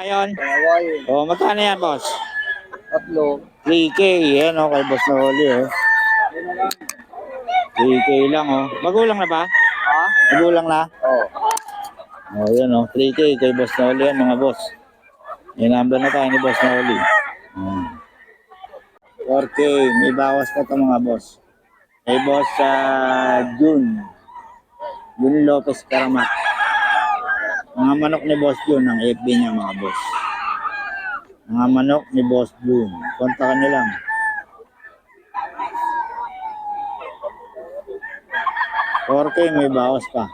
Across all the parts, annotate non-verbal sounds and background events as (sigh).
Ngayon, Hawaii, oh, magkano yan, boss? tatlo. 3K, yan, oh, kay boss na huli, oh. 3K lang, oh. Magulang na ba? Ha? Magulang na? Oo. Oh, yan, oh. 3K kay boss na huli, yan, mga boss. May number na tayo ni boss na huli. Hmm. 4K, may bawas pa to mga boss. Kay boss sa June. June Lopez Karamat. Mga manok ni boss June, ang FB niya mga boss. Mga manok ni boss June. Kontakan nyo lang. K may bawas pa.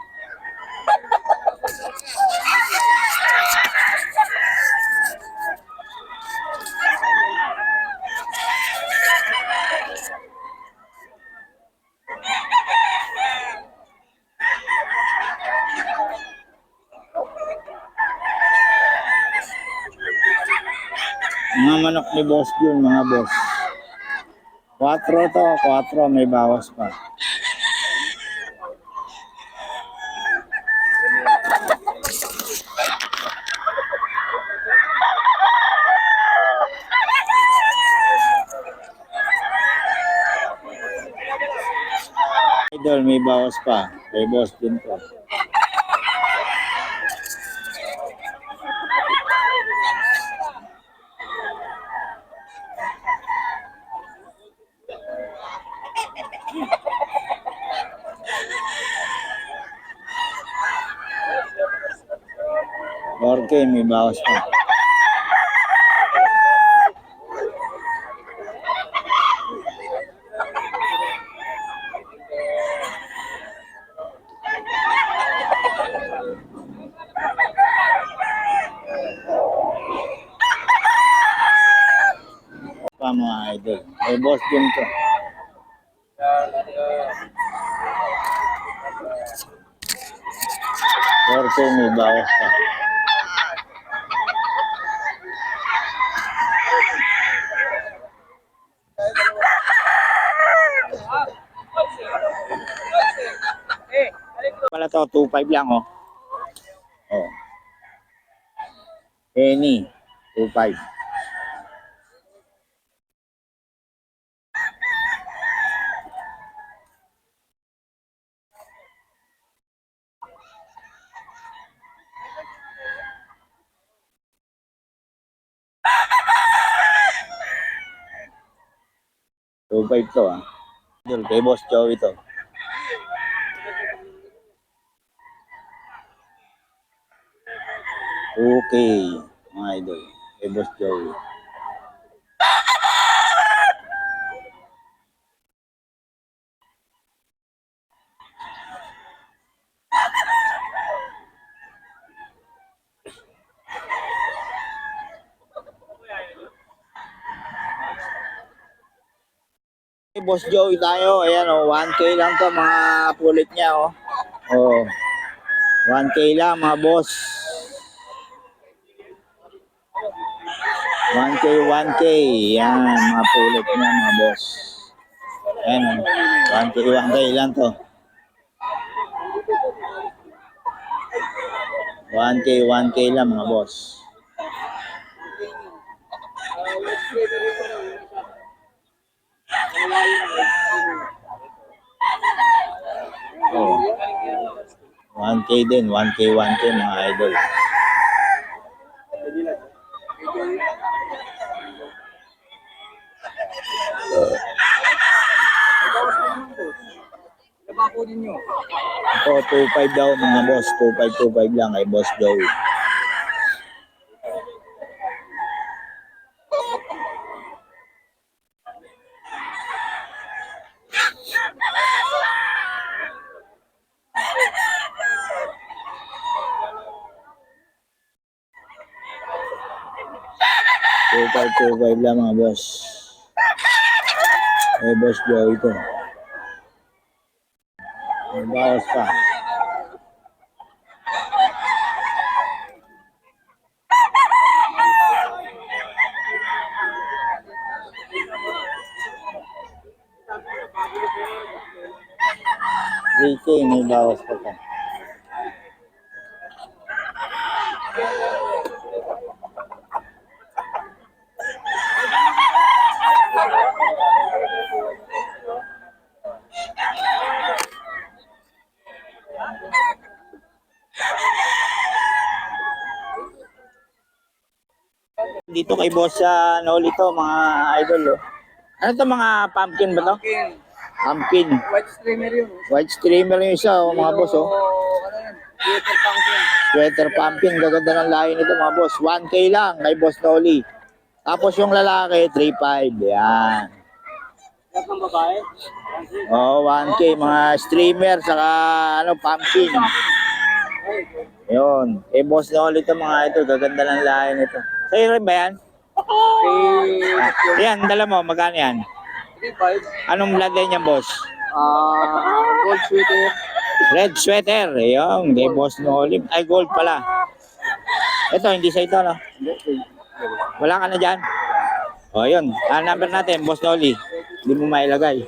Mga manok ni Boss June, mga boss. 4 to, 4 may bawas pa. Idol, may bawas pa. Kay Boss June to. Orke, may bawas pa. Pa mga idol. May boss din to. Orke, may bawas pa. Pala to, 2.5 lang oh. Oh. Penny, 2.5. Two five to ah. Idol, kay Boss Joey to. Okay, mga idol. Kay Boss Joey. Kay Boss Joey tayo. Ayan oh, 1K lang to mga pulit niya oh. Oh. 1K lang mga boss. 1K, 1K. Yan, mga pulot niya mga boss. Yan, 1K, 1K lang to. 1K, 1K lang mga boss. Oh. 1K din, 1K, 1K mga idol. Labako din nyo. Ito, 2.5 daw mga boss. 2.5, 2.5 lang kay Boss Joey. Two five, two five lang mga boss. Eh, Boss Joey ito. May bawas pa. Three K, may bawas pa pa. Dito kay Boss ah, uh, Noli to, mga idol. Oh. Ano to mga pumpkin ba to? Pumpkin. Pumpkin. White streamer yun. White streamer yun siya, oh, mga boss. Oh. Ano? Sweater pumpkin. Sweater pumpkin. Gaganda ng layo nito mga boss. 1K lang kay Boss Noli. Tapos yung lalaki, 3.5. Yan. Lahat ng babae. Oh, 1K, mga streamer, saka ano, pumpkin. Yun. Eh, boss Noli to mga ito, gaganda ng lahi nito. Sa'yo rin ba yan? Eh, Yan, dala mo, magkano yan? 3.5. Anong bloodline yan, boss? Ah, gold sweater. Red sweater. Ayun, kay boss Noli. Ay, gold pala. Ito, hindi sa ito, no? Wala ka na dyan? O, yun. Ah, number natin, boss Noli. Hindi mo mailagay.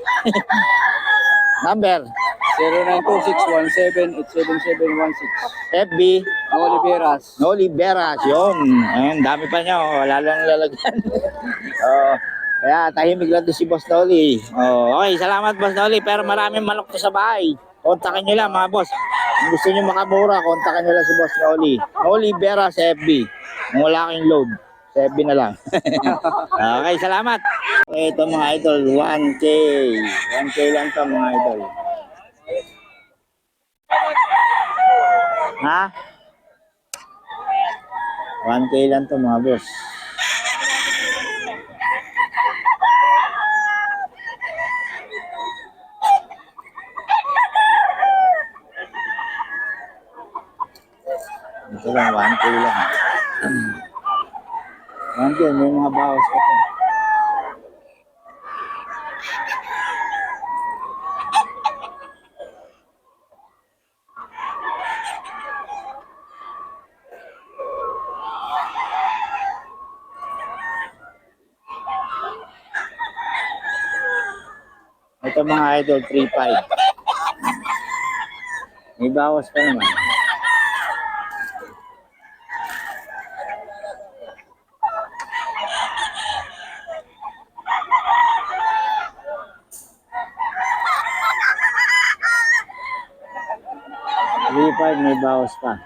(laughs) number, 092617877716. FB, Oliveras. Noli Beras. Yun. Ayun, dami pa niya. Oh. Wala lang lalagyan. (laughs) oh, kaya tahimik lang to si Boss Noli. Oh, okay, salamat Boss Noli. Pero maraming manok to sa bahay. Kontakin nyo lang mga boss. Kung gusto nyo makamura, kontakin nyo lang si Boss Noli. Noli Beras FB. Kung wala kayong load, sa FB na lang. (laughs) okay, salamat. Ito mga idol, 1K. 1K lang to mga idol. Ha? 1K lang to mga boss. Ito lang, 1K lang. (clears throat) 1K, may mga bawas to. Ito mga idol, 3.5. May bawas pa naman. Five, may bawas pa.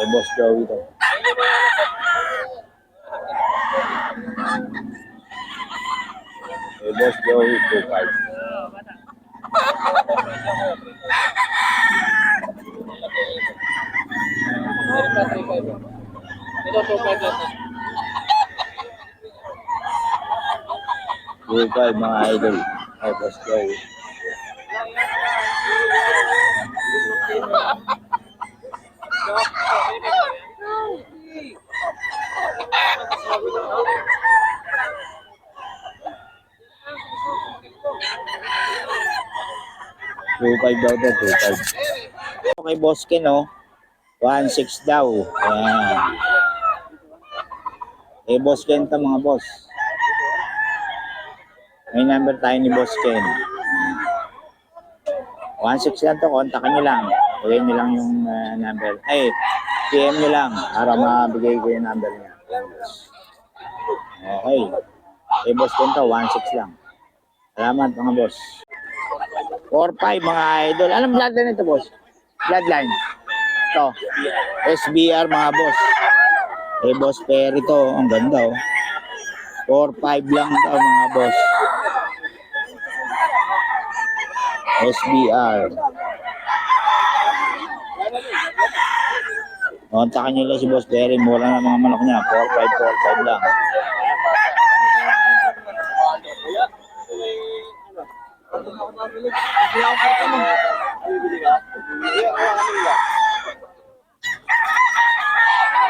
May boss Joey to. May boss Joey, 2.5. Ito, 2.5 lang. 2.5 mga idol. May boss Joey. Two five daw to, two five. Okay, boss Ken, oh. One six daw. Ayan. Eh, boss Ken to, mga boss. May number tayo ni boss Ken. 1-6 lang to, kontakin nyo lang. Huwag nyo lang yung ah, number. Ay, PM nyo lang para mabigay ko yung number niya. Okay. Eh, boss Ken to, 1-6 lang. Salamat mga boss. 4-5 mga idol. Anong bloodline ito, boss? Bloodline to. SBR mga boss. Eh boss Perry to, ang ganda oh. 4-5 lang daw mga boss. SBR. Kontakan nyo lang si Boss Perry. Mura na mga manok niya. 4-5, lang. Thank.